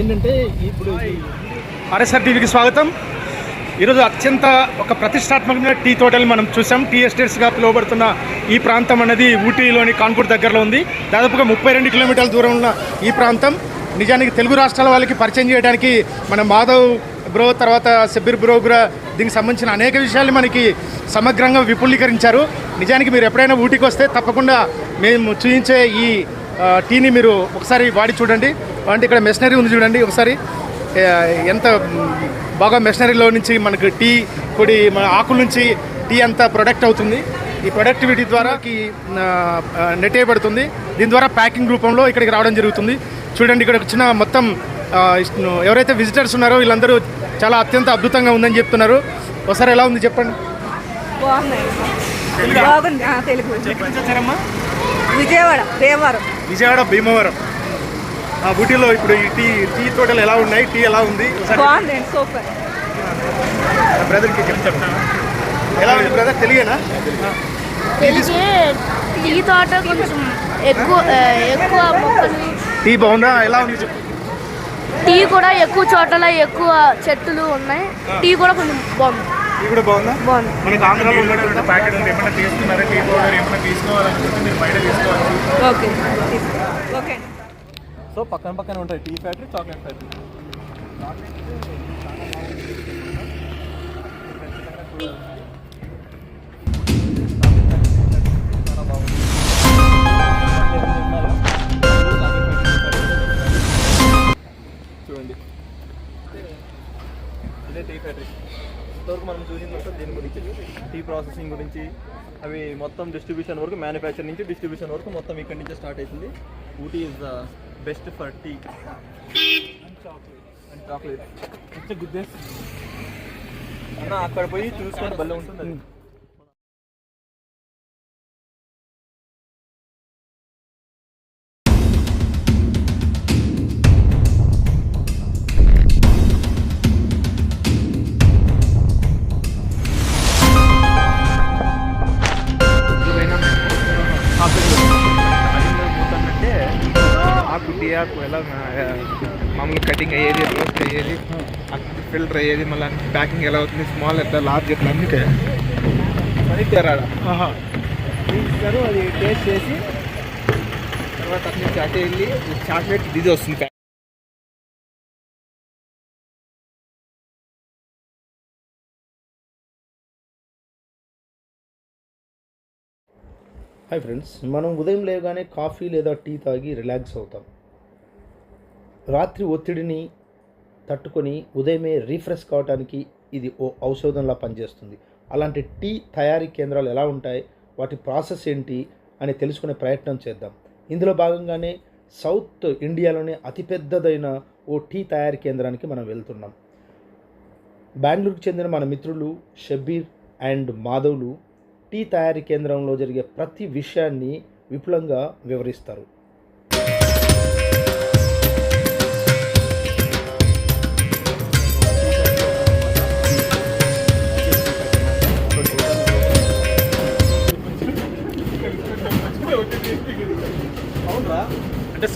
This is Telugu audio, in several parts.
ఏంటంటే ఇప్పుడు ఆర్ఎస్ఆర్ టీవీకి స్వాగతం. ఈరోజు అత్యంత ఒక ప్రతిష్టాత్మకమైన టీ తోటలు మనం చూసాం. టీ ఎస్టేట్స్గా పిలువబడుతున్న ఈ ప్రాంతం అనేది ఊటీలోని కాన్పూర్ దగ్గరలో ఉంది. దాదాపుగా ముప్పై రెండు కిలోమీటర్ల దూరం ఉన్న ఈ ప్రాంతం. నిజానికి తెలుగు రాష్ట్రాల వాళ్ళకి పరిచయం చేయడానికి మన మాధవ్ బ్రో తర్వాత సబ్బీర్ బ్రో కూడా దీనికి సంబంధించిన అనేక విషయాలు మనకి సమగ్రంగా విపులీకరించారు. నిజానికి మీరు ఎప్పుడైనా ఊటీకి వస్తే తప్పకుండా మేము చూపించే ఈ టీని మీరు ఒకసారి వాడి చూడండి. అంటే ఇక్కడ మెషినరీ ఉంది చూడండి ఒకసారి. ఎంత బాగా మెషినరీలో నుంచి మనకు టీ పొడి మన ఆకుల నుంచి టీ అంతా ప్రొడక్ట్ అవుతుంది. ఈ ప్రొడక్టివిటీ ద్వారా నెట్ చేయబడుతుంది దీని ద్వారా ప్యాకింగ్ రూపంలో ఇక్కడికి రావడం జరుగుతుంది. చూడండి ఇక్కడ వచ్చిన మొత్తం ఎవరైతే విజిటర్స్ ఉన్నారో వీళ్ళందరూ చాలా అత్యంత అద్భుతంగా ఉందని చెప్తున్నారు. ఒకసారి ఎలా ఉంది చెప్పండి. విజయవాడ దేవరం విజయవాడ భీమవరం. ఆ ఊటీలో ఇప్పుడు ఈ టీ టీ తోటలు ఎలా ఉన్నాయి? టీ ఎలా ఉంది? సూపర్. బ్రదర్కి చెప్తాను. ఎలా ఉంది బ్రదర్? తెలియనా? టీ తోట కొంచెం ఎక్కువ ఎక్కువ మొక్కలు. టీ బాగుందా? ఎలా ఉంది టీ కూడా ఎక్కువ చోట్ల ఎక్కువ చెట్టులు ఉన్నాయి. టీ కూడా కొంచెం బాగుంది. టీ కూడా బాగుందా? బాగుంది. మనకి ఆంధ్రాలో ఉన్నటువంటి ప్యాకెట్ ఉంది. ఏమైనా తీసుకున్నారా? టీ పౌడర్ ఏమైనా తీసుకోవాలనుకుంటే మీరు బయట తీసుకోవచ్చు ఓకే. ఓకే. సో పక్కన పక్కన ఉంటాయి. Tea factory chocolate factory. చూడండి. ఇదే టీ ఫ్యాక్టరీ. ఇంతవరకు మనం చూసిన దీని గురించి? టీ ప్రాసెసింగ్ గురించి అవి మొత్తం డిస్ట్రిబ్యూషన్ వరకు మ్యానుఫ్యాక్చర్ నుంచి డిస్ట్రిబ్యూషన్ వరకు మొత్తం ఇక్కడి నుంచి స్టార్ట్ అవుతుంది. Ooty is the best for tea and chocolate అక్కడ పోయి చూసుకొని భలే ఉంటుంది టీ ఆకు ఎలా ఆ, మామూలుగా కటింగ్ అయ్యేది రోస్ట్ అయ్యేది ఫిల్టర్ అయ్యేది మళ్ళీ ప్యాకింగ్ ఎలా అవుతుంది స్మాల్ ఎట్లా లార్జ్ ఎట్లా అందుకే మరి ఇచ్చారు ఆడ ఇస్తారు అది టేస్ట్ చేసి తర్వాత అటు నుంచి అటే వెళ్ళి చాక్లెట్ ఇది వస్తుంది హాయ్ ఫ్రెండ్స్ మనం ఉదయం లేవగానే కాఫీ లేదా టీ తాగి రిలాక్స్ అవుతాం రాత్రి ఒత్తిడిని తట్టుకొని ఉదయమే రీఫ్రెష్ కావడానికి ఇది ఓ ఔషధంలా పనిచేస్తుంది. అలాంటి టీ తయారీ కేంద్రాలు ఎలా ఉంటాయి? వాటి ప్రాసెస్ ఏంటి? అని తెలుసుకునే ప్రయత్నం చేద్దాం. ఇందులో భాగంగానే సౌత్ ఇండియాలోనే అతిపెద్దదైన ఓ టీ తయారీ కేంద్రానికి మనం వెళ్తున్నాం. బెంగళూరుకు చెందిన మన మిత్రులు షబీర్ అండ్ మాధవ్లు టీ తయారీ కేంద్రంలో జరిగే ప్రతి విషయాన్ని విపులంగా వివరిస్తారు.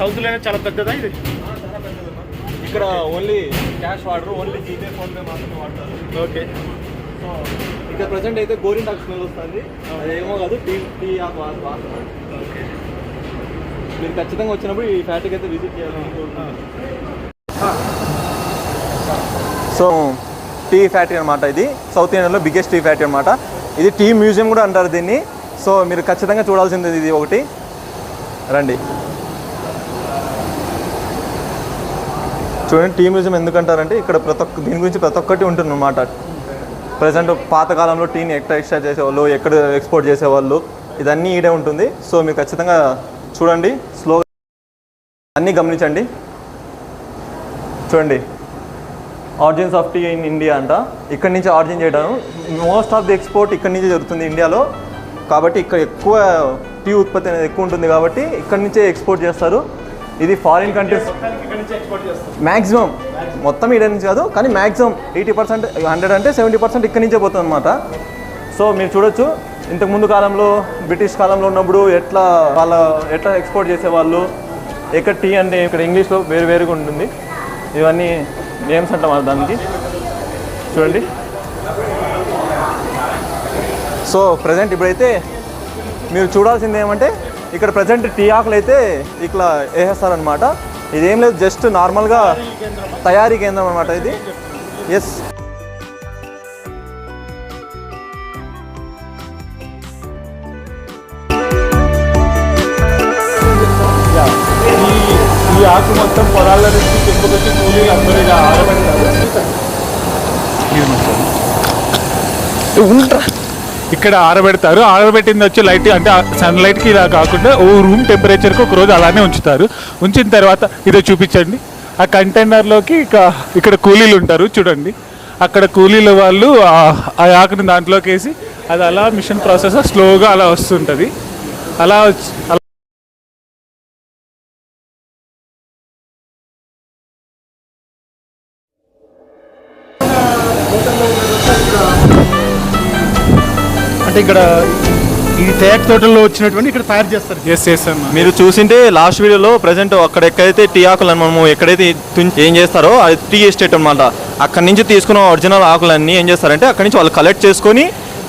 సౌత్లోనే చాలా పెద్దదా ఇది? ఇక్కడ ఓన్లీ క్యాష్ వాడరు ఓన్లీ జీపే ఫోన్పే మాత్రమే వాడతారు. ఓకే. సో ఇక్కడ ప్రజెంట్ అయితే గోరింటాకు స్మెల్ వస్తుంది. అదేమో కాదు టీ టీ ఆకు వాసన వాసన. మీరు ఖచ్చితంగా వచ్చినప్పుడు ఈ ఫ్యాక్టరీకి అయితే విజిట్ చేయాలి సో టీ ఫ్యాక్టరీ అనమాట ఇది. సౌత్ ఇండియాలో బిగ్గెస్ట్ టీ ఫ్యాక్టరీ అనమాట ఇది టీ మ్యూజియం కూడా అంటారు దీన్ని. సో మీరు ఖచ్చితంగా చూడాల్సింది ఇది ఒకటి. రండి. చూడండి టీ మ్యూజియం ఎందుకంటారంటే ఇక్కడ ప్రతి ఒక్క దీని గురించి ప్రతి ఒక్కటి ఉంటుంది అనమాట ప్రజెంట్ పాతకాలంలో టీని ఎక్కడ ఎక్స్ట్రా చేసేవాళ్ళు ఎక్కడ ఎక్స్పోర్ట్ చేసేవాళ్ళు ఇదన్నీ ఈడే ఉంటుంది. సో మీరు ఖచ్చితంగా చూడండి స్లో అన్నీ గమనించండి. చూడండి. Origins of tea in India అంట. ఇక్కడి నుంచి ఆరిజిన్ చేయడం. మోస్ట్ ఆఫ్ ది ఎక్స్పోర్ట్ ఇక్కడి నుంచి జరుగుతుంది ఇండియాలో కాబట్టి ఇక్కడ ఎక్కువ టీ ఉత్పత్తి అనేది ఎక్కువ ఉంటుంది కాబట్టి ఇక్కడి నుంచే ఎక్స్పోర్ట్ చేస్తారు. ఇది ఫారిన్ కంట్రీస్ మ్యాక్సిమం మొత్తం ఇక్కడ నుంచి కాదు కానీ మ్యాక్సిమం ఎయిటీ పర్సెంట్ హండ్రెడ్ అంటే సెవెంటీ పర్సెంట్ ఇక్కడి నుంచే పోతుంది అనమాట సో మీరు చూడొచ్చు ఇంతకు ముందు కాలంలో బ్రిటిష్ కాలంలో ఉన్నప్పుడు ఎట్లా వాళ్ళ ఎట్లా ఎక్స్పోర్ట్ చేసేవాళ్ళు ఎక్కడ టీ అంటే ఇక్కడ ఇంగ్లీష్లో వేరు వేరుగా ఉంటుంది. ఇవన్నీ నేమ్స్ అంటాం దానికి. చూడండి. సో ప్రజెంట్ ఇప్పుడైతే మీరు చూడాల్సింది ఏమంటే ఇక్కడ ప్రజెంట్ టీ ఆకులు అయితే ఇట్లా వేసేస్తారనమాట ఇదేం లేదు జస్ట్ నార్మల్గా తయారీ కేంద్రం అనమాట ఇది. ఎస్ ఈ ఆకు మొత్తం పొలాల నుంచి తెంపుకొచ్చి కూలీలు అందరూ ఇలా ఆరబెడతారు. ఇక్కడ ఆరబెడతారు. ఆరబెట్టింది వచ్చి లైట్ అంటే సన్లైట్కి ఇలా కాకుండా ఓ రూమ్ టెంపరేచర్కి ఒక రోజు అలానే ఉంచుతారు. ఉంచిన తర్వాత ఇదో చూపించండి. ఆ కంటైనర్లోకి ఇక ఇక్కడ కూలీలు ఉంటారు చూడండి. అక్కడ కూలీల వాళ్ళు ఆ- ఆకుని దాంట్లోకి వేసి అది అలా మిషన్ ప్రాసెస్ స్లోగా అలా వస్తుంటుంది. అలా అలా ఇక్కడ ఈ తేక్ తోటల్లో వచ్చినటువంటి ఇక్కడ తయారు చేస్తారు. ఎస్ ఎస్ అన్న మీరు చూసింటే లాస్ట్ వీడియోలో ప్రజెంట్ అక్కడ ఎక్కడైతే టీ ఆకులను మనము ఎక్కడైతే ఏం చేస్తారో అది టీ ఎస్టేట్ అనమాట అక్కడి నుంచి తీసుకున్న ఒరిజినల్ ఆకులన్నీ ఏం చేస్తారంటే అక్కడి నుంచి వాళ్ళు కలెక్ట్ చేసుకొని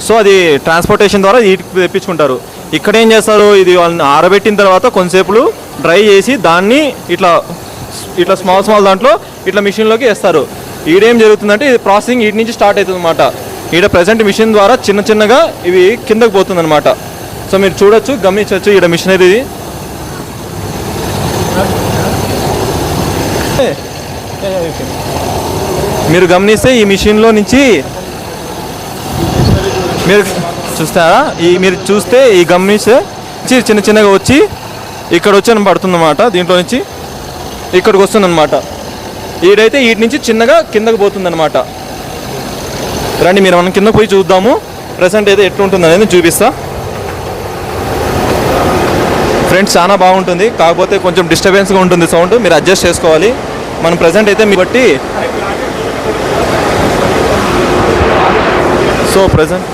సో అది ట్రాన్స్పోర్టేషన్ ద్వారా వీటికి తెప్పించుకుంటారు. ఇక్కడ ఏం చేస్తారు ఇది వాళ్ళని ఆరబెట్టిన తర్వాత కొంతసేపులు డ్రై చేసి దాన్ని ఇట్లా ఇట్లా స్మాల్ స్మాల్ దాంట్లో ఇట్లా మిషన్లోకి వేస్తారు. ఈడేం జరుగుతుందంటే ఇది ప్రాసెసింగ్ వీటి నుంచి స్టార్ట్ అవుతుంది అనమాట ఈడ ప్రజెంట్ మిషన్ ద్వారా చిన్న చిన్నగా ఇవి కిందకు పోతుంది అనమాట సో మీరు చూడొచ్చు గమనించవచ్చు ఈడ మిషనరీ ఇది. మీరు గమనిస్తే ఈ మిషన్లో నుంచి మీరు చూస్తారా? ఈ మీరు చూస్తే ఈ గమనిస్తే చిన్న చిన్నగా వచ్చి ఇక్కడ వచ్చి పడుతుందన్నమాట దీంట్లో నుంచి ఇక్కడికి వస్తుందన్నమాట. ఈడైతే వీటి నుంచి చిన్నగా కిందకు పోతుందన్నమాట. రండి మీరు మనం కింద పోయి చూద్దాము. ప్రజెంట్ అయితే ఎట్లుంటుంది అనేది చూపిస్తా. ఫ్రెండ్స్ చాలా బాగుంటుంది. కాకపోతే కొంచెం డిస్టర్బెన్స్గా ఉంటుంది సౌండ్ మీరు అడ్జస్ట్ చేసుకోవాలి. మనం ప్రజెంట్ అయితే మీ బట్టి. సో ప్రజెంట్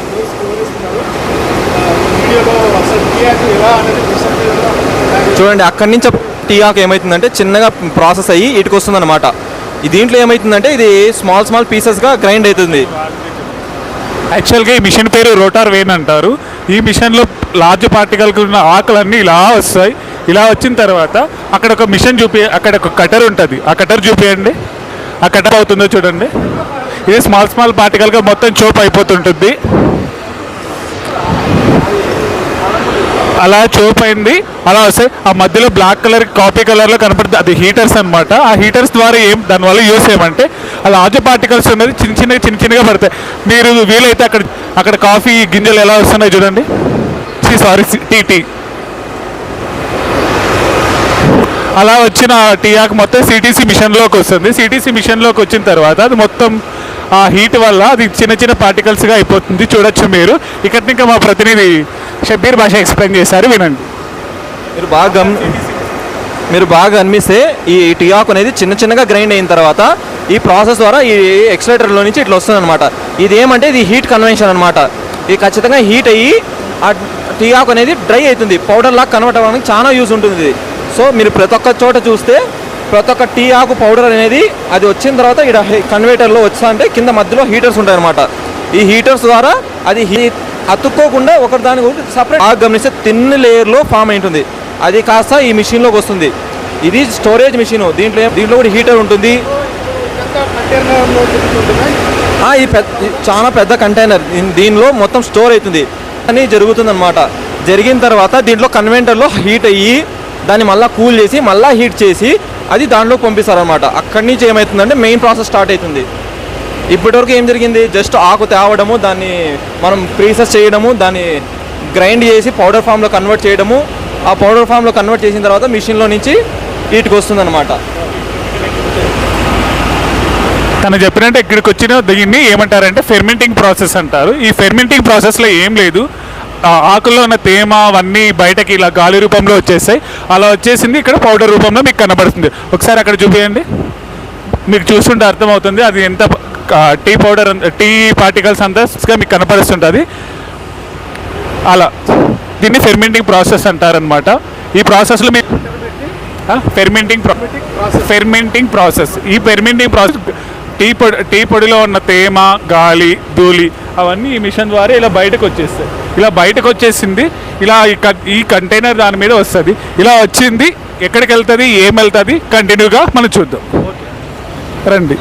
చూడండి అక్కడి నుంచి టీ ఆకు ఏమవుతుందంటే చిన్నగా ప్రాసెస్ అయ్యి ఇటుకొస్తుంది అనమాట దీంట్లో ఏమవుతుందంటే ఇది స్మాల్ స్మాల్ పీసెస్గా గ్రైండ్ అవుతుంది. యాక్చువల్గా ఈ మిషన్ పేరు రోటార్ వేన్ అంటారు. ఈ మిషన్లో లార్జ్ పార్టికల్కి ఉన్న ఆకులన్నీ ఇలా వస్తాయి. ఇలా వచ్చిన తర్వాత అక్కడ ఒక మిషన్ చూపి అక్కడ ఒక కటర్ ఉంటుంది. ఆ కటర్ చూపియండి. ఆ కటర్ అవుతుందో చూడండి. ఇది స్మాల్ స్మాల్ పార్టికల్గా మొత్తం చోప్ అయిపోతుంటుంది. అలా చూపైంది అలా వస్తాయి ఆ మధ్యలో బ్లాక్ కలర్ కాపీ కలర్లో కనపడుతుంది. అది హీటర్స్ అనమాట ఆ హీటర్స్ ద్వారా ఏం దానివల్ల యూస్ ఏమంటే ఆ లార్జ్ పార్టికల్స్ ఉన్నది చిన్న చిన్న చిన్న చిన్నగా పడతాయి. మీరు వీలైతే అక్కడ అక్కడ కాఫీ గింజలు ఎలా వస్తున్నాయి చూడండి. Sorry tea tea. అలా వచ్చిన టీ ఆకు మొత్తం సిటీసీ మిషన్లోకి వస్తుంది. సిటీసీ మిషన్లోకి వచ్చిన తర్వాత అది మొత్తం ఆ హీట్ వల్ల అది చిన్న చిన్న పార్టికల్స్గా అయిపోతుంది. చూడొచ్చు మీరు. ఇక్కడ ఇంకా మా ప్రతినిధి షబ్బీర్ భాష ఎక్స్ప్లెయిన్ చేశారు వినండి. మీరు బాగా మీరు బాగా అనిపిస్తే ఈ టీ ఆకు అనేది చిన్న చిన్నగా గ్రైండ్ అయిన తర్వాత ఈ ప్రాసెస్ ద్వారా ఈ ఎక్సలేటర్లో నుంచి ఇట్లా వస్తుంది అనమాట ఇది ఏమంటే ఇది హీట్ కన్వెన్షన్ అనమాట ఇది ఖచ్చితంగా హీట్ అయ్యి ఆ టీ ఆకు అనేది డ్రై అవుతుంది. పౌడర్ లాగా కన్వర్ట్ అవ్వడానికి చాలా యూజ్ ఉంటుంది. సో మీరు ప్రతి ఒక్క చోట చూస్తే ప్రతి ఒక్క టీ ఆకు పౌడర్ అనేది అది వచ్చిన తర్వాత ఇక్కడ కన్వేటర్లో వచ్చా అంటే కింద మధ్యలో హీటర్స్ ఉంటాయన్నమాట. ఈ హీటర్స్ ద్వారా అది హీ అతుక్కోకుండా ఒకటి దాని సపరేట్ బాగా గమనిస్తే తిన్ లేయర్లో ఫామ్ అయి ఉంటుంది అది కాస్త ఈ మిషన్లోకి వస్తుంది. ఇది స్టోరేజ్ మిషన్ దీంట్లో దీంట్లో కూడా హీటర్ ఉంటుంది. ఈ పెద్ద చాలా పెద్ద కంటైనర్ దీనిలో మొత్తం స్టోర్ అవుతుంది. అని జరుగుతుందన్నమాట. జరిగిన తర్వాత దీంట్లో కన్వెంటర్లో హీట్ అయ్యి దాన్ని మళ్ళీ కూల్ చేసి మళ్ళీ హీట్ చేసి అది దాంట్లో పంపిస్తారనమాట అక్కడి నుంచి ఏమవుతుందంటే మెయిన్ ప్రాసెస్ స్టార్ట్ అవుతుంది. ఇప్పటివరకు ఏం జరిగింది? జస్ట్ ఆకు తేవడము దాన్ని మనం ప్రీసెస్ చేయడము దాన్ని గ్రైండ్ చేసి పౌడర్ ఫామ్లో కన్వర్ట్ చేయడము. ఆ పౌడర్ ఫామ్లో కన్వర్ట్ చేసిన తర్వాత మిషన్లో నుంచి వీటికి వస్తుందన్నమాట. తను చెప్పినట్టు ఇక్కడికి వచ్చిన దీన్ని ఏమంటారంటే ఫెర్మెంటింగ్ ప్రాసెస్ అంటారు. ఈ ఫెర్మెంటింగ్ ప్రాసెస్లో ఏం లేదు. ఆకుల్లో ఉన్న తేమ అవన్నీ బయటకి ఇలా గాలి రూపంలో వచ్చేస్తాయి అలా వచ్చేసింది ఇక్కడ పౌడర్ రూపంలో మీకు కనబడుతుంది. ఒకసారి అక్కడ చూపించండి మీకు చూస్తుంటే అర్థమవుతుంది అది ఎంత టీ పౌడర్ టీ పార్టికల్స్ అంతా మీకు కనపరుస్తుంటుంది. అలా. దీన్ని ఫెర్మెంటింగ్ ప్రాసెస్ అంటారనమాట ఈ ప్రాసెస్లో మీకు ఫెర్మెంటింగ్ ఫెర్మెంటింగ్ ప్రాసెస్ ఈ ఫెర్మెంటింగ్ ప్రాసెస్ టీ పొడి టీ పొడిలో ఉన్న తేమ గాలి ధూళి అవన్నీ ఈ మిషన్ ద్వారా ఇలా బయటకు వచ్చేస్తాయి ఇలా బయటకు వచ్చేసింది ఇలా ఈ కంటైనర్ దాని మీద వస్తుంది. ఇలా వచ్చింది. ఎక్కడికి వెళ్తుంది ఏం వెళ్తుంది? కంటిన్యూగా మనం చూద్దాం. రండి.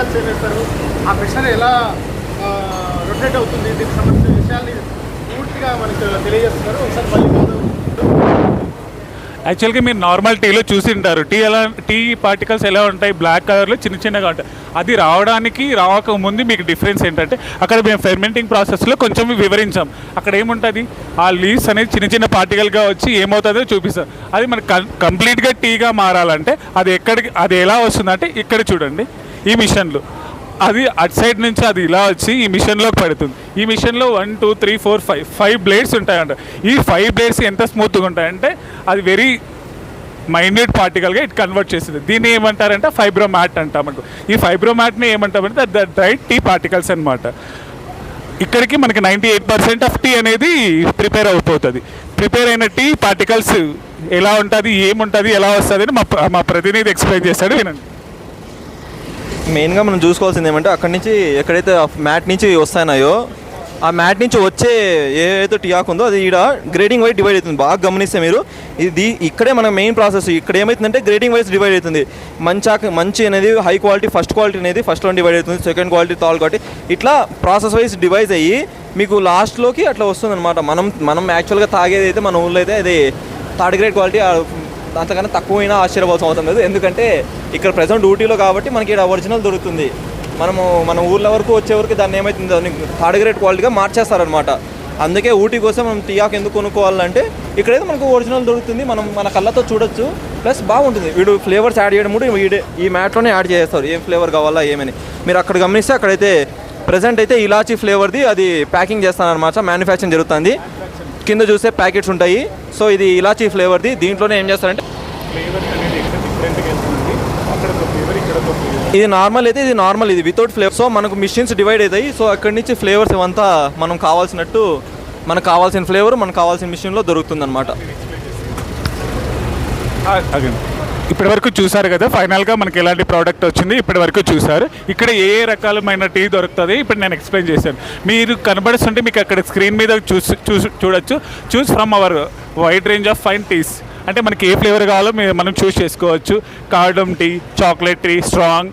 ఏం వేస్తారు ఆ ప్రెషర్ ఎలా రొటేట్ అవుతుంది దీనికి సంబంధించిన విషయాల్ని పూర్తిగా మనకు తెలియజేస్తున్నారు ఒకసారి మళ్ళీ కాదు యాక్చువల్గా మీరు నార్మల్ టీలో చూసి ఉంటారు. టీ ఎలా టీ పార్టికల్స్ ఎలా ఉంటాయి? బ్లాక్ కలర్లో చిన్న చిన్నగా ఉంటాయి. అది రావడానికి రావక ముందు మీకు డిఫరెన్స్ ఏంటంటే అక్కడ మేము ఫెర్మెంటింగ్ ప్రాసెస్లో కొంచెం వివరించాం. అక్కడ ఏముంటుంది? ఆ లీవ్స్ అనేది చిన్న చిన్న పార్టికల్గా వచ్చి ఏమవుతుందో చూపిస్తారు అది మనకు కంప్లీట్గా టీగా మారాలంటే అది ఎక్కడికి అది ఎలా వస్తుందంటే ఇక్కడ చూడండి. ఈ మిషన్లు. అది అటు సైడ్ నుంచి అది ఇలా వచ్చి ఈ మిషన్లోకి పడుతుంది. ఈ మిషన్లో one two three four five five blades ఉంటాయంట. ఈ ఫైవ్ బ్లేడ్స్ ఎంత స్మూత్గా ఉంటాయంటే అది వెరీ మైన్యూట్ పార్టికల్గా ఇట్ కన్వర్ట్ చేస్తుంది. దీన్ని ఏమంటారంటే ఫైబ్రోమాట్ అంటామంట ఈ ఫైబ్రోమాట్ని ఏమంటామంటే ద డ్రై టీ పార్టికల్స్ అనమాట ఇక్కడికి మనకి ninety eight percent of tea అనేది ప్రిపేర్ అయిపోతుంది. ప్రిపేర్ అయిన టీ పార్టికల్స్ ఎలా ఉంటుంది ఏముంటుంది ఎలా వస్తుంది అని మా మా ప్రతినిధి ఎక్స్ప్లెయిన్ చేస్తాడు వినండి. మెయిన్గా మనం చూసుకోవాల్సింది ఏమంటే అక్కడి నుంచి ఎక్కడైతే మ్యాట్ నుంచి వస్తాయన్నాయో ఆ మ్యాట్ నుంచి వచ్చే ఏదైతే టీ ఉందో అది ఈడ గ్రేడింగ్ వైజ్ డివైడ్ అవుతుంది. బాగా గమనిస్తే మీరు ఇది ఇక్కడే మన మెయిన్ ప్రాసెస్. ఇక్కడ ఏమవుతుందంటే గ్రేడింగ్ వైజ్ డివైడ్ అవుతుంది. మంచి మంచి అనేది హై క్వాలిటీ ఫస్ట్ క్వాలిటీ అనేది ఫస్ట్లో డివైడ్ అవుతుంది. Second quality third quality. ఇట్లా ప్రాసెస్ వైజ్ డివైజ్ అయ్యి మీకు లాస్ట్లోకి అట్లా వస్తుంది అనమాట మనం మనం యాక్చువల్గా తాగేది అయితే మన ఊళ్ళో అయితే అది థర్డ్ గ్రేడ్ క్వాలిటీ అంతకన్నా తక్కువైనా ఆశ్చర్యపోవాల్సిన అవసరం లేదు. ఎందుకంటే ఇక్కడ ప్రజెంట్ డ్యూటీలో కాబట్టి మనకి ఇక్కడ ఒరిజినల్ దొరుకుతుంది. మనము మన ఊర్ల వరకు వచ్చే వరకు దాన్ని ఏమైతుంది? దాన్ని థర్డ్ గ్రేడ్ క్వాలిటీగా మార్చేస్తారనమాట అందుకే ఊటీ కోసం మనం టీయాక్ ఎందుకు కొనుక్కోవాలంటే ఇక్కడైతే మనకు ఒరిజినల్ దొరుకుతుంది. మనం మన కళ్ళతో చూడొచ్చు. ప్లస్ బాగుంటుంది. వీడు ఫ్లేవర్స్ యాడ్ చేయడం కూడా వీడే ఈ మ్యాట్లోనే యాడ్ చేస్తారు ఏం ఫ్లేవర్ కావాలా ఏమని. మీరు అక్కడ గమనిస్తే అక్కడైతే ప్రజెంట్ అయితే ఇలాచీ ఫ్లేవర్ది అది ప్యాకింగ్ చేస్తానమాట మ్యానుఫ్యాక్చరింగ్ జరుగుతుంది. కింద చూస్తే ప్యాకెట్స్ ఉంటాయి. సో ఇది ఇలాచీ ఫ్లేవర్ది. దీంట్లోనే ఏం చేస్తారంటే ఇది నార్మల్ అయితే ఇది నార్మల్ ఇది వితౌట్ ఫ్లేవర్ సో మనకు మిషన్స్ డివైడ్ అవుతాయి. సో అక్కడి నుంచి ఫ్లేవర్స్ ఇవంతా మనం కావాల్సినట్టు మనకు కావాల్సిన ఫ్లేవర్ మనకు కావాల్సిన మిషన్లో దొరుకుతుంది అనమాట ఇప్పటి వరకు చూసారు కదా ఫైనల్గా మనకి ఎలాంటి ప్రోడక్ట్ వచ్చింది ఇప్పటి వరకు చూసారు ఇక్కడ ఏ ఏ రకాలమైన టీ దొరుకుతుంది ఇప్పుడు నేను ఎక్స్ప్లెయిన్ చేశాను. మీరు కనబడుస్తుంటే మీకు అక్కడ స్క్రీన్ మీద చూసి చూసి చూడొచ్చు. Choose from our wide range of fine teas అంటే మనకి ఏ ఫ్లేవర్ కావాలో మనం చూస్ చేసుకోవచ్చు. Cardamom tea chocolate tea strong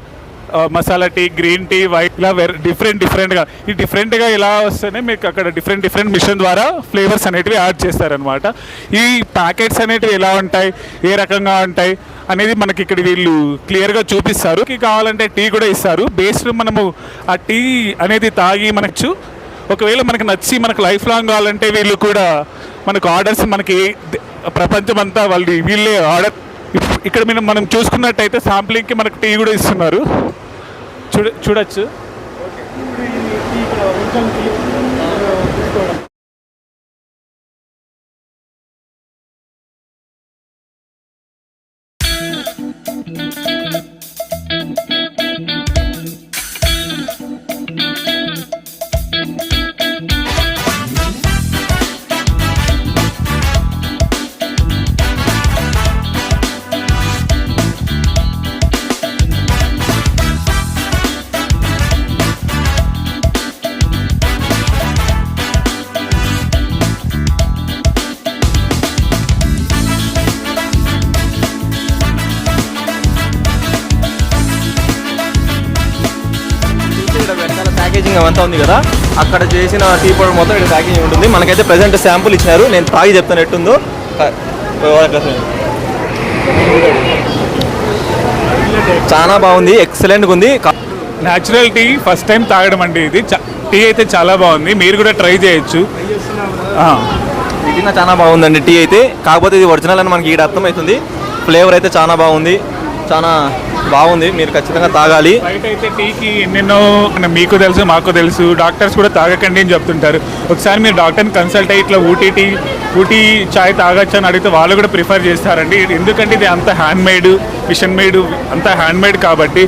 masala tea green tea white ఇలా వెర్ డిఫరెంట్ డిఫరెంట్గా. ఈ డిఫరెంట్గా ఇలా వస్తేనే మీకు అక్కడ డిఫరెంట్ డిఫరెంట్ మిషన్ ద్వారా ఫ్లేవర్స్ అనేటివి యాడ్ చేస్తారనమాట ఈ ప్యాకెట్స్ అనేటివి ఎలా ఉంటాయి ఏ రకంగా ఉంటాయి అనేది మనకి ఇక్కడ వీళ్ళు క్లియర్గా చూపిస్తారు. కావాలంటే టీ కూడా ఇస్తారు. బేస్డ్ మనము ఆ టీ అనేది తాగి మనకు ఒకవేళ మనకు నచ్చి మనకు లైఫ్ లాంగ్ కావాలంటే వీళ్ళు కూడా మనకు ఆర్డర్స్ మనకి ప్రపంచం అంతా వాళ్ళు వీళ్ళే ఆర్డర్. ఇక్కడ మనం మనం చూసుకున్నట్టయితే శాంప్లింగ్కి మనకు టీ కూడా ఇస్తున్నారు. చూడ చూడొచ్చు ఇక్కడ అక్కడ చేసిన టీ పౌడర్ మొత్తం ఇక్కడ ప్యాకేజింగ్ ఉంటుంది. మనకైతే ప్రెసెంట్ శాంపుల్ ఇచ్చినారు నేను తాగి చెప్తాను ఎట్టుందో. చాలా బాగుంది. ఎక్సలెంట్గా ఉంది. న్యాచురల్ టీ ఫస్ట్ టైం తాగడం అండి ఇది. టీ అయితే చాలా బాగుంది. మీరు కూడా ట్రై చేయొచ్చు. నిజంగా చాలా బాగుందండి టీ అయితే. కాకపోతే ఇది ఒరిజినల్ అని మనకి ఈడ అర్థమవుతుంది. ఫ్లేవర్ అయితే చాలా బాగుంది. చాలా బాగుంది. మీరు ఖచ్చితంగా తాగాలి. బయట అయితే టీకి ఎన్నెన్నో మీకు తెలుసు మాకు తెలుసు. డాక్టర్స్ కూడా తాగకండి అని చెప్తుంటారు. ఒకసారి మీరు డాక్టర్ని కన్సల్ట్ అయ్యి ఇట్లా ఊటీ టీ ఊటీ చాయ్ తాగొచ్చు అని అడిగితే వాళ్ళు కూడా ప్రిఫర్ చేస్తారండి. ఎందుకంటే ఇది అంత హ్యాండ్ మేడ్ మిషన్ మేడ్ అంత హ్యాండ్ మేడ్ కాబట్టి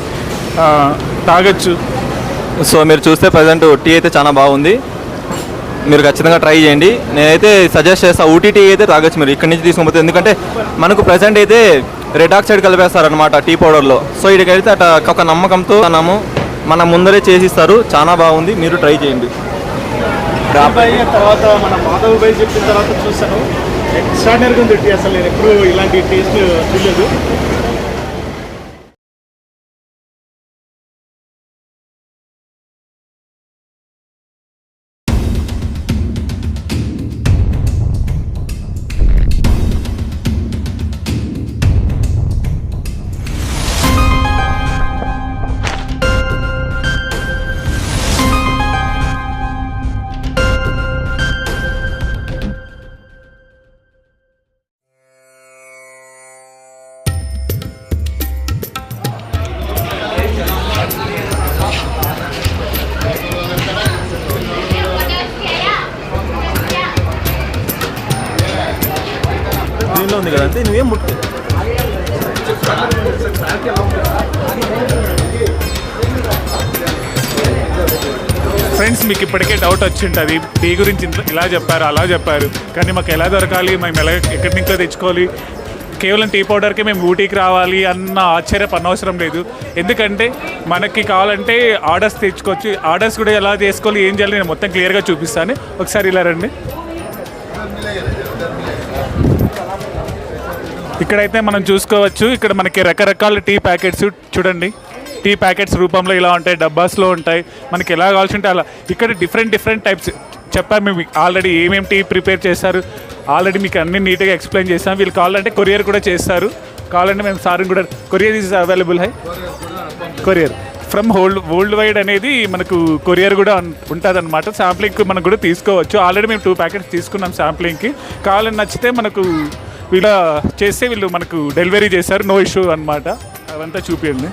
తాగొచ్చు. సో మీరు చూస్తే ప్రజెంట్ టీ అయితే చాలా బాగుంది. మీరు ఖచ్చితంగా ట్రై చేయండి. నేనైతే సజెస్ట్ చేస్తా ఊటీ టీ అయితే తాగొచ్చు మీరు ఇక్కడి నుంచి తీసుకొని పోతే ఎందుకంటే మనకు ప్రజెంట్ అయితే రెడ్ ఆక్సైడ్ కలిపేస్తారనమాట టీ పౌడర్లో. సో ఇక్కడికైతే అట ఒక నమ్మకంతో మనము మన ముందరే చేసిస్తారు. చాలా బాగుంది. మీరు ట్రై చేయండి. తర్వాత మన మాధవ్ బాయ్ చెప్పిన తర్వాత చూసాను ఎక్స్ట్రాడినరీగా ఉంది టీ అసలు. నేను ఎప్పుడు ఇలాంటి టేస్ట్ చూడలేదు. ఉంది కదా అంతే నువ్వేం ముట్టు. ఫ్రెండ్స్ మీకు ఇప్పటికే డౌట్ వచ్చింటుంది టీ గురించి ఇలా చెప్పారు అలా చెప్పారు. కానీ మాకు ఎలా దొరకాలి? మేము ఎలా ఎక్కడి నుంచో తెచ్చుకోవాలి? కేవలం టీ పౌడర్కి మేము ఊటీకి రావాలి అన్న ఆశ్చర్య పనవసరం లేదు. ఎందుకంటే మనకి కావాలంటే ఆర్డర్స్ తెచ్చుకోవచ్చు. ఆర్డర్స్ కూడా ఎలా చేసుకోవాలి ఏం చేయాలి నేను మొత్తం క్లియర్గా చూపిస్తాను. ఒకసారి ఇలా రండి. ఇక్కడైతే మనం చూసుకోవచ్చు ఇక్కడ మనకి రకరకాల టీ ప్యాకెట్స్ చూడండి. టీ ప్యాకెట్స్ రూపంలో ఇలా ఉంటాయి డబ్బాస్లో ఉంటాయి. మనకి ఎలా కావాల్సింటే అలా. ఇక్కడ డిఫరెంట్ డిఫరెంట్ టైప్స్ చెప్పాము మేము ఆల్రెడీ ఏమేమి టీ ప్రిపేర్ చేస్తారు ఆల్రెడీ మీకు అన్ని నీట్గా ఎక్స్ప్లెయిన్ చేస్తాం వీళ్ళు కావాలంటే కొరియర్ కూడా చేస్తారు. కావాలంటే మేము సార్ కూడా courier is available high courier. From whole world wide అనేది మనకు కొరియర్ కూడా ఉంటుంది అనమాట శాంప్లింగ్ మనం కూడా తీసుకోవచ్చు. ఆల్రెడీ మేము టూ ప్యాకెట్స్ తీసుకున్నాం శాంప్లింగ్కి కావాలని నచ్చితే మనకు వీళ్ళ చేస్తే వీళ్ళు మనకు డెలివరీ చేశారు నో ఇష్యూ అనమాట అవంతా చూపించండి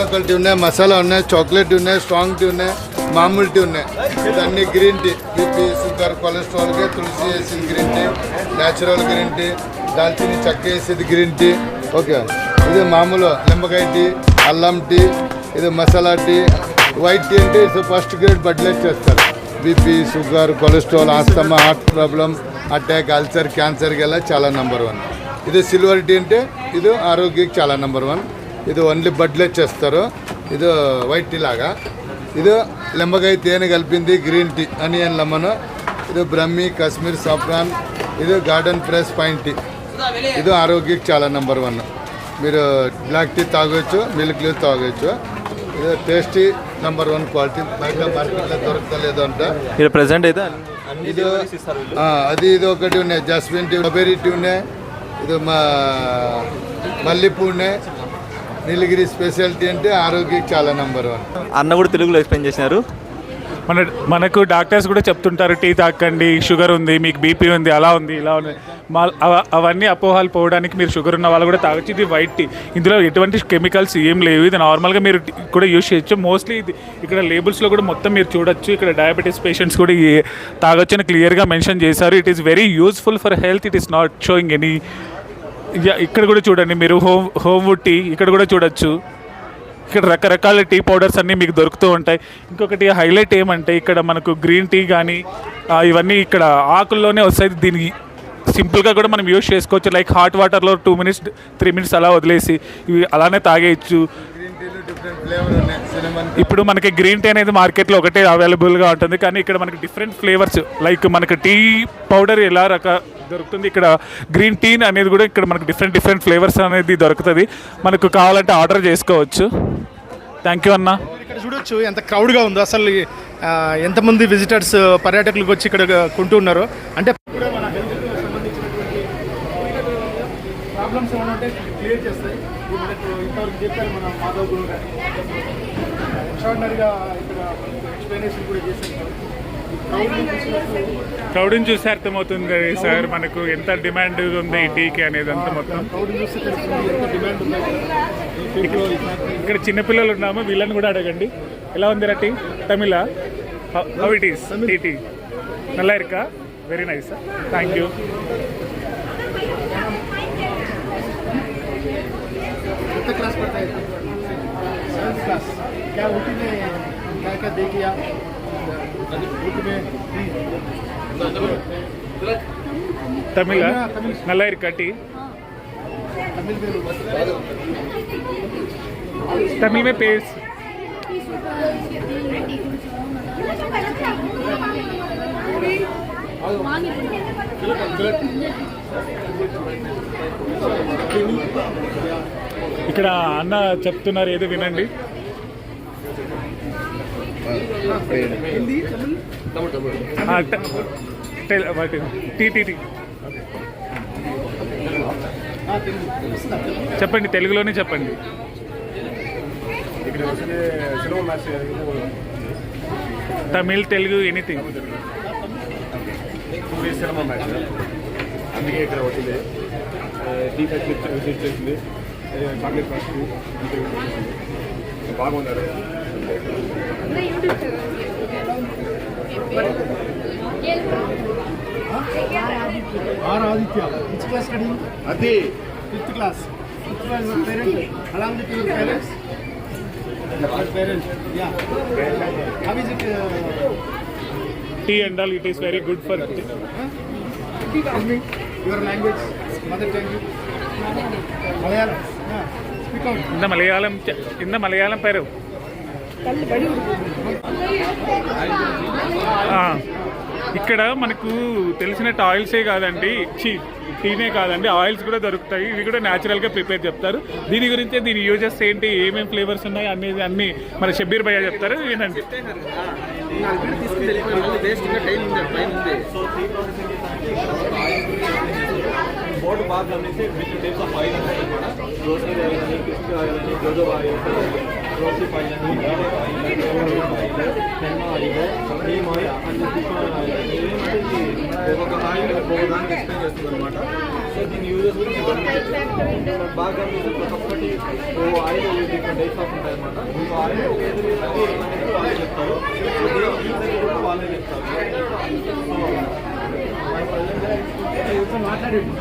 లోపల టీ ఉన్నాయి మసాలా ఉన్నాయి చాక్లెట్ ఉన్నాయి స్ట్రాంగ్ టీ ఉన్నాయి మామూలు టీ ఉన్నాయి ఇదన్నీ గ్రీన్ టీ బీపీ షుగర్ కొలెస్ట్రాల్కి తులసి వేసింది green tea natural green tea దాల్చిని చెక్క వేసేది గ్రీన్ టీ ఓకే ఇది మామూలు నిమ్మకాయ టీ అల్లం టీ ఇది మసాలా టీ వైట్ టీ అంటే ఫస్ట్ గ్రేడ్ బడ్లెట్ చేస్తారు BP sugar cholesterol asthma heart problem attack ulcer క్యాన్సర్కి వెళ్ళా చాలా నెంబర్ వన్. ఇది సిల్వర్ టీ అంటే ఇది ఆరోగ్యకి చాలా నెంబర్ వన్. ఇది ఓన్లీ బడ్లెట్ చేస్తారు ఇది వైట్ టీ లాగా. ఇది లెంబకాయ తేనె కలిపింది గ్రీన్ టీ అనియన్ లెమన్. ఇది బ్రహ్మి కాశ్మీర్ సాఫ్రాన్. ఇది గార్డెన్ ప్రెస్ పైన్ టీ. ఇది ఆరోగ్యకి చాలా నెంబర్ వన్. మీరు బ్లాక్ టీ తాగొచ్చు మిల్క్ టీ తాగొచ్చు. ఇది టేస్టీ నెంబర్ వన్ క్వాలిటీ బయట మార్కెట్లో దొరకలేదు అంట. మీరు ప్రజెంట్ అయితే ఇది అది ఇది ఒకటి ఉన్నాయి. జస్మిన్ టీ స్ట్రాబెరీ టీ ఉన్నాయి ఇది మా మల్లెపూ ఉన్నాయి నీలగిరి స్పెషాలిటీ అంటే ఆరోగ్యకి చాలా నెంబర్ వన్ అన్న కూడా తెలుగులో ఎక్స్ప్లెయిన్ చేసినారు. మన మనకు డాక్టర్స్ కూడా చెప్తుంటారు టీ తాకండి షుగర్ ఉంది మీకు బీపీ ఉంది అలా ఉంది ఇలా ఉంది. అవ- అవన్నీ అపోహాలు పోవడానికి మీరు షుగర్ ఉన్న వాళ్ళు కూడా తాగొచ్చు. ఇది వైట్ టీ. ఇందులో ఎటువంటి కెమికల్స్ ఏం లేవు. ఇది నార్మల్గా మీరు కూడా యూస్ చేయొచ్చు. మోస్ట్లీ ఇది ఇక్కడ లేబుల్స్లో కూడా మొత్తం మీరు చూడొచ్చు. ఇక్కడ డయాబెటీస్ పేషెంట్స్ కూడా తాగొచ్చు అని క్లియర్గా మెన్షన్ చేశారు. It is very useful for health it is not showing any ఇక్కడ కూడా చూడండి మీరు. Home home wood tea. ఇక్కడ కూడా చూడొచ్చు. ఇక్కడ రకరకాల టీ పౌడర్స్ అన్నీ మీకు దొరుకుతూ ఉంటాయి. ఇంకొకటి హైలైట్ ఏమంటే ఇక్కడ మనకు గ్రీన్ టీ కానీ ఇవన్నీ ఇక్కడ ఆకుల్లోనే వస్తాయి. దీనికి సింపుల్గా కూడా మనం యూస్ చేసుకోవచ్చు. లైక్ హాట్ వాటర్లో టూ మినిట్స్ త్రీ మినిట్స్ అలా వదిలేసి ఇవి అలానే తాగేయచ్చు. ఇప్పుడు మనకి గ్రీన్ టీ అనేది మార్కెట్లో ఒకటే అవైలబుల్గా ఉంటుంది. కానీ ఇక్కడ మనకి డిఫరెంట్ ఫ్లేవర్స్ లైక్ మనకి టీ పౌడర్ ఎలా రక దొరుకుతుంది? ఇక్కడ గ్రీన్ టీ అనేది కూడా ఇక్కడ మనకి డిఫరెంట్ డిఫరెంట్ ఫ్లేవర్స్ అనేది దొరుకుతుంది. మనకు కావాలంటే ఆర్డర్ చేసుకోవచ్చు. థ్యాంక్ యూ అన్న. ఇక్కడ చూడొచ్చు ఎంత క్రౌడ్గా ఉందో. అసలు ఎంతమంది విజిటర్స్ పర్యాటకులకు వచ్చి ఇక్కడ కొంటూ ఉన్నారు. అంటే కూడా మన హెల్త్కి సంబంధించినటువంటి ఉంటే క్లియర్ చేస్తాయి. మనకు ఇంతవరకు చెప్పారు మన మాధవ్ గురు. గారు ఎక్స్ట్రాడినరీగా ఇక్కడ ఎక్స్ప్లెనేషన్ కూడా చేశారు. క్రౌడ్ని చూస్తే అర్థమవుతుంది కదా సార్ మనకు ఎంత డిమాండ్ ఉంది ఈ టీకి అనేది అంతా మొత్తం. ఇక్కడ చిన్నపిల్లలు ఉన్నాము వీళ్ళని కూడా అడగండి. ఎలా ఉంది రా tea Tamil? How it is tea tea నల్లా ఇరుకా very nice sir thank you पढ़ता है क्लास क्या उठी में क्या क्या देख लिया तमिल में पेस ఇక్కడ అన్న చెప్తున్నారు ఏదో వినండి. చెప్పండి తెలుగులోనే చెప్పండి. తమిళ్ తెలుగు ఎనీథింగ్. అందుకే ఇక్కడ వచ్చింది. టీ ఫ్యాక్టరీ విజిట్ చేసింది చాక్లెట్ ఫస్ట్ బాగున్నారు are Aditya which class studying అది fifth class fifth class parent along with your parents your parents yeah how is it tea and all it is very good for your language mother tongue Malayalam tongue malayalam yeah speak out இந்த மலையாளம் చ- இந்த மலையாளம் పేరు ఆ, ఇక్కడ మనకు తెలిసినట్టు ఆయిల్సే కాదండి ఛీ, టీనే కాదండి ఆయిల్స్ కూడా దొరుకుతాయి ఇవి కూడా న్యాచురల్గా ప్రిపేర్ చెప్తారు దీని గురించే దీని యూజెస్ ఏంటి ఏమేమి ఫ్లేవర్స్ ఉన్నాయి అనేది అన్ని మన షబ్బీర్ భయ్య చెప్తారు వినండి బోర్డు బాగా గమనిస్తే డిఫరెంట్ టైప్స్ ఆఫ్ ఆయిల్ ఉంటాయి కూడా రోసీ ఆయిల్ అని కిస్క్ ఆయిల్ అని జోజో ఆయిల్ రోసీ ఆయిల్ అని garlic oil oil henna oil neem oil and cooking oil ఏమంటే ఇది ఒక్కొక్క ఆయిల్ ఒక్కొక్క దానికి ఎక్స్ప్లెయిన్ చేస్తుంది అనమాట సో దీని యూజెస్ గురించి బాగా గమనిస్తే ప్రతి ఒక్కటి ఓ ఆయిల్ డిఫరెంట్ టైప్స్ ఆఫ్ ఉంటాయి అనమాట ఇంకో ఆయిల్ ఏది వాళ్ళే చెప్తారు. వాళ్ళే చెప్తారు. మాట్లాడండి.